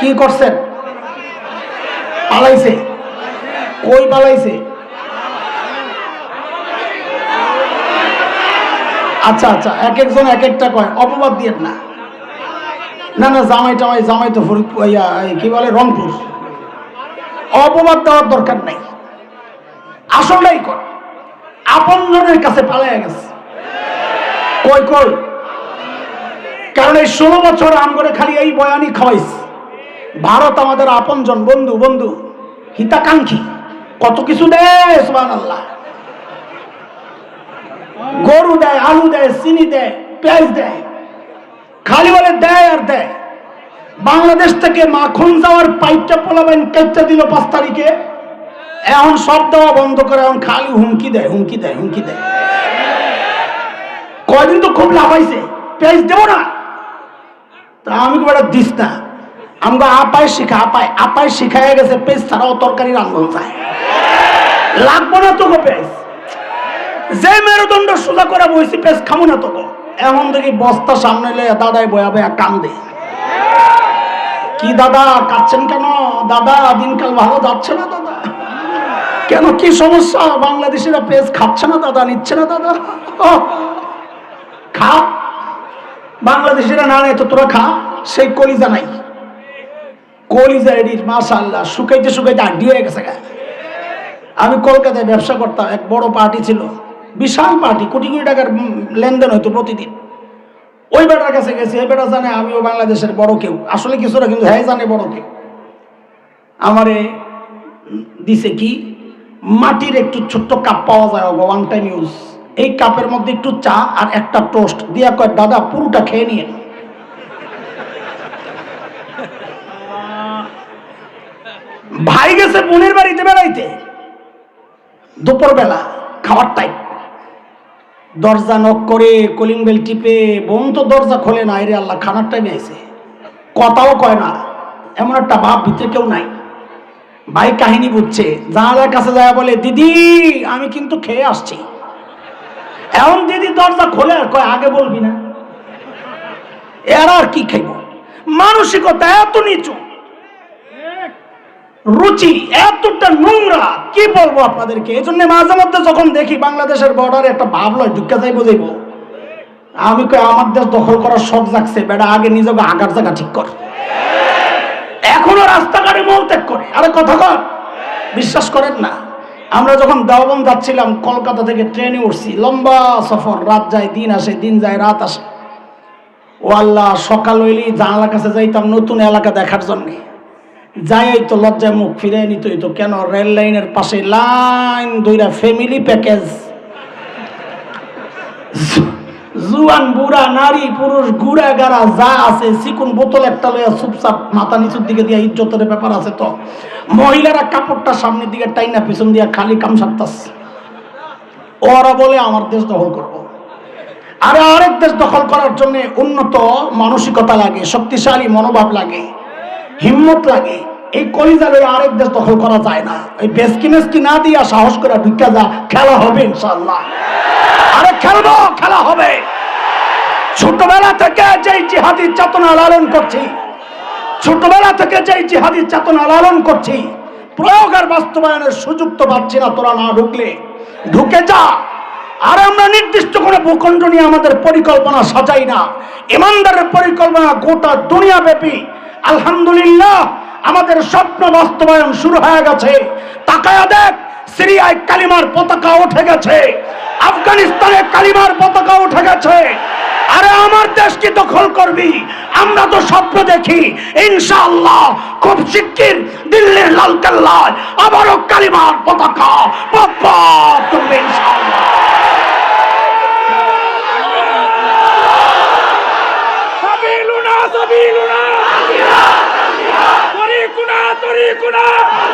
কি করছেন? পালাইছে। কই পালাইছে? আচ্ছা আচ্ছা এক একজন এক একটা কয়। অপবাদ দিয়ে না। না না, জামাই টামাই, জামাই তো কি বলে, রংপুর। অপবাদ দেওয়ার দরকার নাই। আসলেই কর। আপনজনের কাছে পালাইয়া গেছে। কই কই? কারণ এই ষোলো বছর আম করে খালি এই বয়ানি খাওয়াইছে। ভারত আমাদের আপনজন বন্ধু বন্ধু, হিতাকাঙ্ক্ষী। কত কিছু দেয় সুবান আল্লাহ গরু দেয়, আলু দেয়, চিনি দেয়, পেঁয়াজ দেয়। খালি বলে দেয় আর দেয়। বাংলাদেশ থেকে মাখন যাওয়ার পাইপটা পোলাবেন কেটটা দিল পাঁচ তারিখে। এখন সব দেওয়া বন্ধ করে, এখন খালি হুমকি দেয় হুমকি দেয় হুমকি দেয়। কয়দিন তো খুব লাভ হয়েছে পেঁয়াজ দেবো না। তা আমি খুব দিস না। আমাকে আপায় শিখা আপায় আপায় শিখাই গেছে, পেঁয়াজ ছাড়াও তরকারি রান্ধন যায় লাগবো না তোকে পেঁয়াজ? যে মেরুদণ্ড সোজা করে বইছি, পেঁয়াজ খামো না তোকে। এখন দেখি বস্তা সামনে লে দাদাই বয়া বয়া কান্দে। কি দাদা কাচ্ছেন কেন? দাদা, দিনকাল ভালো যাচ্ছে না দাদা? কেন কি সমস্যা? বাংলাদেশিরা পেঁয়াজ খাচ্ছে না দাদা, নিচ্ছে না দাদা? খা। বাংলাদেশিরা না নেয় তো তোরা খা, সেই কলিজা নাই। কলিজা এডির মাশাল্লাহ শুকাইতে শুকাইতে আড্ডি হয়ে গেছে আমি কলকাতায় ব্যবসা করতাম, এক বড় পার্টি ছিল। বিশাল পার্টি, কোটি কোটি টাকার লেনদেন হতো প্রতিদিন। ওই বেটার কাছে গেছি, এই বেটা জানে আমিও বাংলাদেশের বড় কেউ। আসলে কিছু না কিন্তু হ্যাঁ জানে বড় কেউ। আমারে দিছে কি, মাটির একটু ছোট্ট কাপ পাওয়া যায় ওয়ান টাইম ইউজ এই কাপের মধ্যে একটু চা আর একটা টোস্ট দিয়া কয়, দাদা, পুরোটা খেয়ে নিয়ে ভাই গেছে বোনের বাড়িতে বেড়াইতে। দুপুরবেলা খাবার টাইম দরজা নক করে কলিং বেল টিপে, বোন তো দরজা খোলে না রে আল্লাহ, খানার টাইমে আইছে। কথাও কয় না, এমন একটা ভাব ভিতরে কেউ নাই। ভাই কাহিনী বুঝছে, জানালার কাছে যায় বলে, দিদি, আমি কিন্তু খেয়ে আসছি। এমন দিদি দরজা খোলে আর কয়, আগে বলবি না। এরা আর কি খাইব? মানসিকতা এত নিচু। রুচি, এতটা নোংরা, কি বলব আপনাদেরকে? এই জন্য মাঝে মধ্যে যখন দেখি বাংলাদেশের বর্ডারে একটা ভাব লয় ঢুকে যাই বুঝাইব আমি কই, আমার দেশ দখল করার শখ জাগছে, বেটা, আগে নিজেকে আগার জায়গা ঠিক কর। এখনও রাস্তাঘাটে মলত্যাগ করে। আরে কথা কর বিশ্বাস করেন না। আমরা যখন দেওবন যাচ্ছিলাম, কলকাতা থেকে ট্রেনে উঠছি, লম্বা সফর, রাত যায়, দিন আসে, দিন যায়, রাত আসে। ও আল্লাহ, সকাল হইলেই জানালার কাছে যাইতাম নতুন এলাকা দেখার জন্যে। যাই তো লজ্জায় মুখ ফিরে নিত তো কেন? রেল লাইনের পাশে লাইন দুইটা ফ্যামিলি প্যাকেজ জুয়ান বুড়া, নারী, পুরুষ গুড়া গাড়া, যা আছে, চিকুন বোতল একটা লইয়া চুপচাপ মাথা নিচুর দিকে দিয়া ইজ্জতের ব্যাপার আছে তো। মহিলারা কাপড়টা সামনের দিকে টাইনা, পিছন দিয়া খালি কাম সারতাস ওরা বলে, আমার দেশ দখল করব। আরে আরেক দেশ দখল করার জন্য উন্নত মানসিকতা লাগে, শক্তিশালী মনোভাব লাগে। হিম্মত লাগে। এই কলিজা লইয়া আরেক দেশ দখল করা যায় না। এই বেসকি মেসকি না দিয়া সাহস করে ঢুকা যা, খেলা হবে ইনশাল্লাহ আরে খেলব, খেলা হবে। ছোটবেলা থেকে যেই জিহাদি চেতনা লালন করছি, ছোটবেলা থেকে যেই জিহাদি চেতনা লালন করছি, প্রয়োগ আর বাস্তবায়নের সুযোগ তো পাচ্ছি না, তোরা না ঢুকলে। ঢুকে যা। আর আমরা নির্দিষ্ট কোনো ভূখণ্ড নিয়ে আমাদের পরিকল্পনা সাজাই না। ইমানদারের পরিকল্পনা গোটা দুনিয়া ব্যাপী আলহামদুলিল্লাহ, আমাদের স্বপ্ন বাস্তবায়ন শুরু হয়ে গেছে। তাকায়া দেখ, সিরিয়ায় কালিমার পতাকা উঠে গেছে। আফগানিস্তানে কালিমার পতাকা উঠে গেছে। আরে আমার দেশ কি দখল করবি? আমরা তো স্বপ্ন দেখি, ইনশাআল্লাহ, খুব শিগগির দিল্লির লাল কেল্লায় আবারও কালিমার পতাকা। পপ করবে ইনশাআল্লাহ।